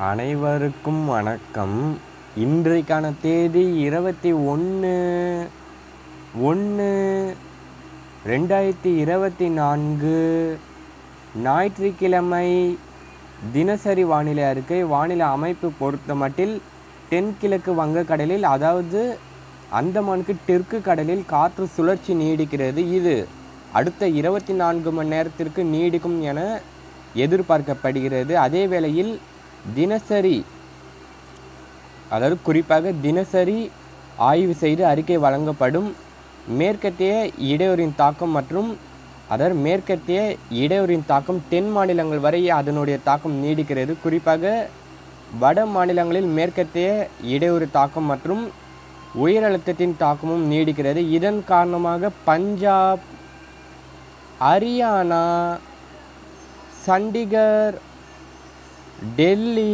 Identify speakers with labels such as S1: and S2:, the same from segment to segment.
S1: அனைவருக்கும் வணக்கம். இன்றைக்கான தேதி இருபத்தி ஒன்று ஒன்று ரெண்டாயிரத்தி இருபத்தி நான்கு. ஞாயிற்றுக்கிழமை தினசரி வானிலை அறிக்கை வானிலை அமைப்பு பொறுத்த மட்டில் தென்கிழக்கு வங்கக்கடலில் அதாவது அந்தமானுக்கு தெற்கு கடலில் காற்று சுழற்சி நீடிக்கிறது. இது அடுத்த இருபத்தி நான்கு மணி நேரத்திற்கு நீடிக்கும் என எதிர்பார்க்கப்படுகிறது. அதே வேளையில் தினசரி அதாவது குறிப்பாக தினசரி ஆய்வு செய்து அறிக்கை வழங்கப்படும் மேற்கத்திய இடையூறின் தாக்கம் மற்றும் அதாவது மேற்கத்திய இடையூறின் தாக்கம் தென் மாநிலங்கள் வரை அதனுடைய தாக்கம் நீடிக்கிறது. குறிப்பாக வட மாநிலங்களில் மேற்கத்திய இடையூறு தாக்கம் மற்றும் உயர் அழுத்தத்தின் தாக்கமும் நீடிக்கிறது. இதன் காரணமாக பஞ்சாப் ஹரியானா சண்டிகர் டெல்லி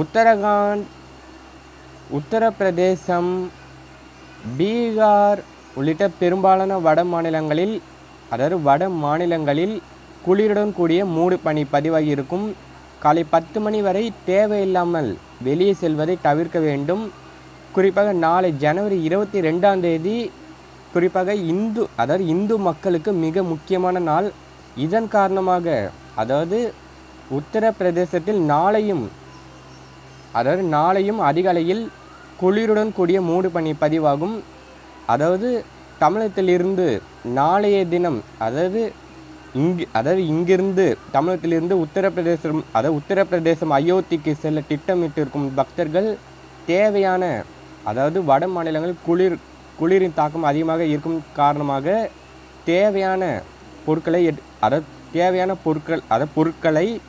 S1: உத்தரகாண்ட் உத்தரப்பிரதேசம் பீகார் உள்ளிட்ட பெரும்பாலான வட மாநிலங்களில் அதாவது வட மாநிலங்களில் குளிருடன் கூடிய மூடு பனி பதிவாகி இருக்கும் காலை பத்து மணி வரை தேவையில்லாமல் வெளியே செல்வதை தவிர்க்க வேண்டும். குறிப்பாக நாளை ஜனவரி இருபத்தி ரெண்டாம் தேதி குறிப்பாக இந்து அதாவது இந்து மக்களுக்கு மிக முக்கியமான நாள். இதன் காரணமாக அதாவது உத்தரப்பிரதேசத்தில் நாளையும் அதாவது நாளையும் அதிகாலையில் குளிருடன் கூடிய மூடு பனி பதிவாகும். அதாவது தமிழகத்திலிருந்து நாளைய தினம் அதாவது இங்கு அதாவது இங்கிருந்து தமிழகத்திலிருந்து உத்தரப்பிரதேசம் அதாவது உத்தரப்பிரதேசம் அயோத்திக்கு செல்ல திட்டமிட்டிருக்கும் பக்தர்கள் தேவையான அதாவது வட மாநிலங்கள் குளிர் குளிரின் தாக்கம் அதிகமாக இருக்கும் காரணமாக தேவையான பொருட்களை எட் அதாவது தேவையான பொருட்கள் அதாவது பொருட்களை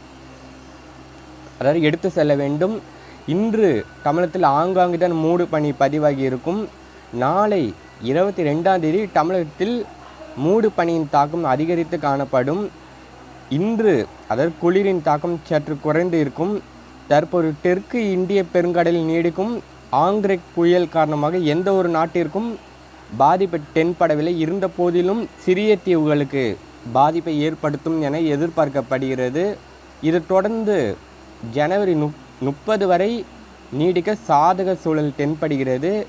S1: அதாவது எடுத்து செல்ல வேண்டும். இன்று தமிழகத்தில் ஆங்காங்கு தான் மூடு பனி பதிவாகி இருக்கும். நாளை இருபத்தி ரெண்டாம் தேதி தமிழகத்தில் மூடு பனியின் தாக்கம் அதிகரித்து காணப்படும். இன்று அதாவது குளிரின் தாக்கம் சற்று குறைந்து இருக்கும். தற்போது தெற்கு இந்திய பெருங்கடலில் நீடிக்கும். ஆங்க்ரெக் புயல் காரணமாக எந்த ஒரு நாட்டிற்கும் பாதிப்பு தென்படவில்லை. இருந்த போதிலும் சிறிய தீவுகளுக்கு பாதிப்பை ஏற்படுத்தும் என எதிர்பார்க்கப்படுகிறது. இது தொடர்ந்து ஜனவரி முப் முப்பது வரை நீடிக்க சாதக சூழல் தென்படுகிறது.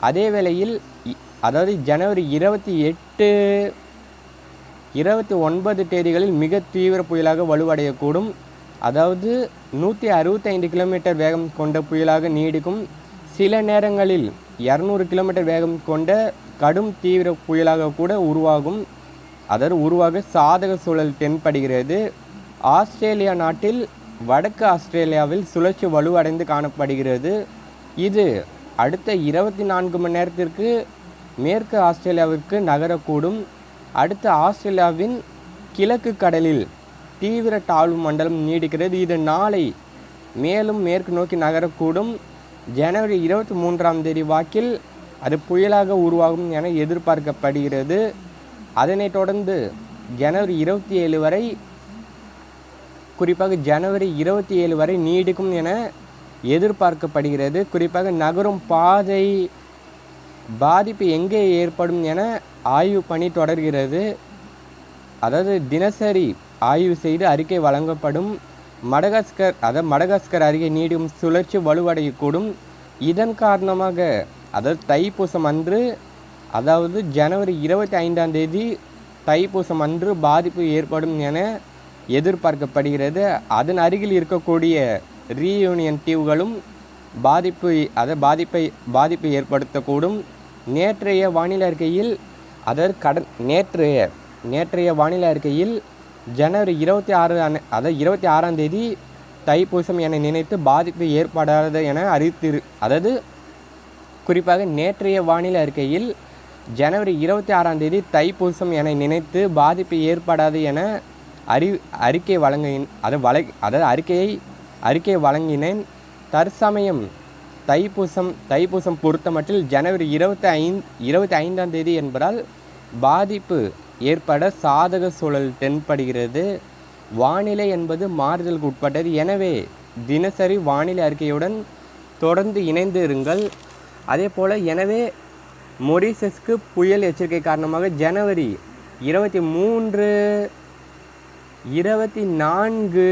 S1: அதே வேளையில் இ- அதாவது ஜனவரி இருபத்தி எட்டு இருபத்தி ஒன்பது தேதிகளில் மிக தீவிர புயலாக வலுவடையக்கூடும். அதாவது நூற்றி அறுபத்தைந்து கிலோமீட்டர் வேகம் கொண்ட புயலாக நீடிக்கும். சில நேரங்களில் இரநூறு கிலோமீட்டர் வேகம் கொண்ட கடும் தீவிர புயலாக கூட உருவாகும். அதாவது உருவாக சாதக சூழல் தென்படுகிறது. ஆஸ்திரேலியா நாட்டில் வடக்கு ஆஸ்திரேலியாவில் சுழற்சி வலுவடைந்து காணப்படுகிறது. இது அடுத்த இருபத்தி நான்கு மணி நேரத்திற்கு மேற்கு ஆஸ்திரேலியாவிற்கு நகரக்கூடும். அடுத்த ஆஸ்திரேலியாவின் கிழக்கு கடலில் தீவிர தாழ்வு மண்டலம் நீடிக்கிறது. இது நாளை மேலும் மேற்கு நோக்கி நகரக்கூடும். ஜனவரி இருபத்தி மூன்றாம் தேதி வாக்கில் அது புயலாக உருவாகும் என எதிர்பார்க்கப்படுகிறது. அதனைத் தொடர்ந்து ஜனவரி இருபத்தி ஏழு வரை குறிப்பாக ஜனவரி இருபத்தி ஏழு வரை நீடிக்கும் என எதிர்பார்க்கப்படுகிறது. குறிப்பாக நகரும் பாதை பாதிப்பு எங்கே ஏற்படும் என ஆய்வு பணி தொடர்கிறது. அதாவது தினசரி ஆய்வு செய்து அறிக்கை வழங்கப்படும் மடகாஸ்கர் அதாவது மடகாஸ்கர் அருகே நீடும் சுழற்சி வலுவடையக்கூடும். இதன் காரணமாக அதாவது தைப்பூசம் அன்று அதாவது ஜனவரி இருபத்தி ஐந்தாம் தேதி தைப்பூசம் அன்று பாதிப்பு ஏற்படும் என எதிர்பார்க்கப்படுகிறது. அதன் அருகில் இருக்கக்கூடிய ரீயூனியன் தீவுகளும் பாதிப்பு அதை பாதிப்பை பாதிப்பை ஏற்படுத்தக்கூடும். நேற்றைய வானிலை அறிக்கையில் அதாவது கடன் நேற்றைய நேற்றைய வானிலை அறிக்கையில் ஜனவரி இருபத்தி ஆறு அன்ன- அதாவது இருபத்தி ஆறாம் தேதி தைப்பூசம் என நினைத்து பாதிப்பு ஏற்படாது என அறிவித்திரு அதாவது குறிப்பாக நேற்றைய வானிலை அறிக்கையில் ஜனவரி இருபத்தி ஆறாம் தேதி தைப்பூசம் என நினைத்து பாதிப்பு ஏற்படாது என அறி அறிக்கை வழங்கின் அதை வழ அதாவது அறிக்கையை அறிக்கை வழங்கினேன். தற்சமயம் தைப்பூசம் தைப்பூசம் பொறுத்தமட்டில் ஜனவரி இருபத்தி ஐந்து இருபத்தி ஐந்தாம் தேதி என்பதால் பாதிப்பு ஏற்பட சாதக சூழல் தென்படுகிறது. வானிலை என்பது மாறுதலுக்கு உட்பட்டது. எனவே தினசரி வானிலை அறிக்கையுடன் தொடர்ந்து இணைந்து இருங்கள். அதே போல் எனவே மொரிசஸ்க்கு புயல் எச்சரிக்கை காரணமாக ஜனவரி இருபத்தி மூன்று இருபத்தி நான்கு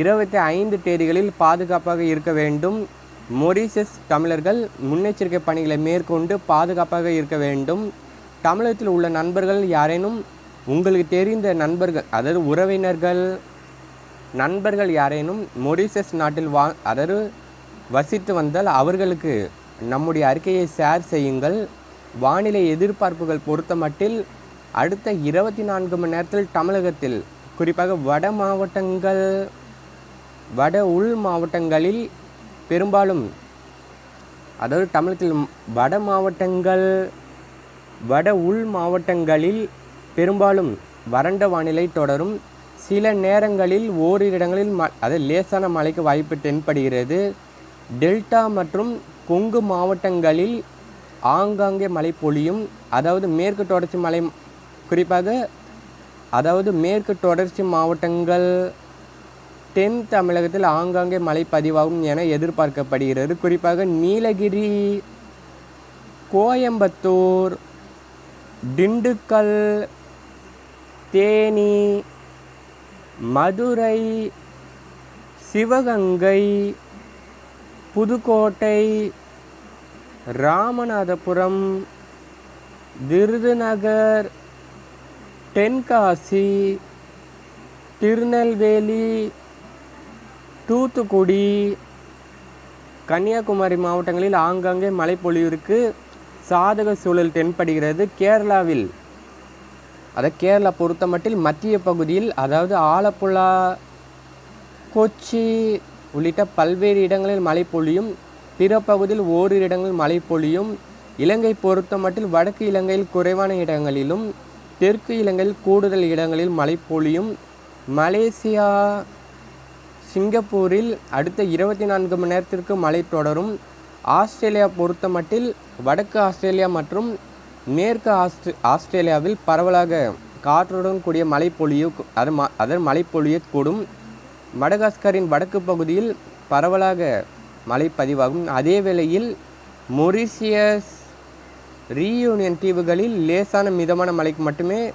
S1: இருபத்தி ஐந்து தேதிகளில் பாதுகாப்பாக இருக்க வேண்டும். மொரிஷியஸ் தமிழர்கள் முன்னெச்சரிக்கை பணிகளை மேற்கொண்டு பாதுகாப்பாக இருக்க வேண்டும். தமிழகத்தில் உள்ள நண்பர்கள் யாரேனும் உங்களுக்கு தெரிந்த நண்பர்கள் அதாவது உறவினர்கள் நண்பர்கள் யாரேனும் மொரிஷியஸ் நாட்டில் வா அதாவது வசித்து வந்தால் அவர்களுக்கு நம்முடைய அறிக்கையை ஷேர் செய்யுங்கள். வானிலை எதிர்பார்ப்புகள் பொறுத்த மட்டில் அடுத்த இருபத்தி நான்கு மணி நேரத்தில் தமிழகத்தில் குறிப்பாக வட மாவட்டங்கள் வட உள் மாவட்டங்களில் பெரும்பாலும் அதாவது தமிழகத்தில் வட மாவட்டங்கள் வட உள் மாவட்டங்களில் பெரும்பாலும் வறண்ட வானிலை தொடரும். சில நேரங்களில் ஓரிரு இடங்களில் ம அது லேசான மழைக்கு வாய்ப்பு தென்படுகிறது. டெல்டா மற்றும் கொங்கு மாவட்டங்களில் ஆங்காங்கே மழை பொழியும். அதாவது மேற்கு தொடர்ச்சி மலை குறிப்பாக அதாவது மேற்கு தொடர்ச்சி மாவட்டங்கள் தென் தமிழகத்தில் ஆங்காங்கே மழை பதிவாகும் என எதிர்பார்க்கப்படுகிறது. குறிப்பாக நீலகிரி கோயம்புத்தூர் திண்டுக்கல் தேனி மதுரை சிவகங்கை புதுக்கோட்டை ராமநாதபுரம் விருதுநகர் தென்காசி திருநெல்வேலி தூத்துக்குடி கன்னியாகுமரி மாவட்டங்களில் ஆங்காங்கே மழைப்பொழிவிற்கு சாதக சூழல் தென்படுகிறது. கேரளாவில் அதை கேரளா பொறுத்த மட்டில் மத்திய பகுதியில் அதாவது ஆலப்புழா கொச்சி உள்ளிட்ட பல்வேறு இடங்களில் மழை பொழியும் பிற பகுதியில் ஓரிரு இடங்களில் மழை பொழியும் இலங்கை பொறுத்த மட்டில் வடக்கு இலங்கையில் குறைவான இடங்களிலும் தெற்கு இலங்கையில் கூடுதல் இடங்களில் மழை பொழியும். மலேசியா சிங்கப்பூரில் அடுத்த இருபத்தி நான்கு மணி நேரத்திற்கு மழை தொடரும். ஆஸ்திரேலியா பொறுத்த மட்டில் வடக்கு ஆஸ்திரேலியா மற்றும் மேற்கு ஆஸ்திரே ஆஸ்திரேலியாவில் பரவலாக காற்றுடன் கூடிய மழை பொழிய அது ம அதன் மழை பொழியக்கூடும். மடகாஸ்கரின் வடக்கு பகுதியில் பரவலாக மழை பதிவாகும். அதே வேளையில் மொரிசியஸ் ரீயூனியன் தீவுகளில் லேசான மிதமான மழைக்கு மட்டுமே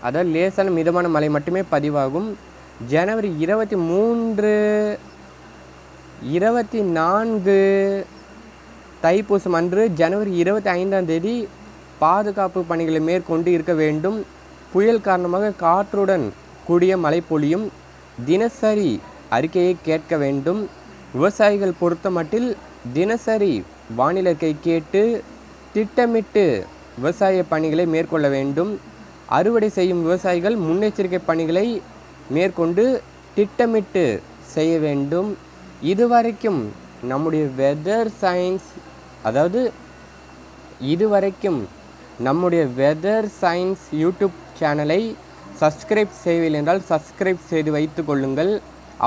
S1: அதாவது லேசான மிதமான மழை மட்டுமே பதிவாகும். ஜனவரி இருபத்தி மூன்று இருபத்தி நான்கு தைப்பூசம் அன்று ஜனவரி இருபத்தி ஐந்தாம் தேதி பாதுகாப்பு பணிகளை மேற்கொண்டு இருக்க வேண்டும். புயல் காரணமாக காற்றுடன் கூடிய மழை பொழியும். தினசரி அறிக்கையை கேட்க வேண்டும். விவசாயிகள் பொறுத்த மட்டில் தினசரி வானிலை கேட்டு திட்டமிட்டு விவசாய பணிகளை மேற்கொள்ள வேண்டும். அறுவடை செய்யும் விவசாயிகள் முன்னெச்சரிக்கை பணிகளை மேற்கொண்டு திட்டமிட்டு செய்ய வேண்டும். இதுவரைக்கும் நம்முடைய வெதர் சயின்ஸ் அதாவது இதுவரைக்கும் நம்முடைய வெதர் சயின்ஸ் யூடியூப் சேனலை சப்ஸ்கிரைப் செய்யவில்லை என்றால் சப்ஸ்கிரைப் செய்து வைத்து கொள்ளுங்கள்.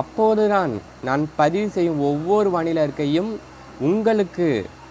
S1: அப்போதுதான் நான் பதிவு செய்யும் ஒவ்வொரு வானிலை இருக்கையும் உங்களுக்கு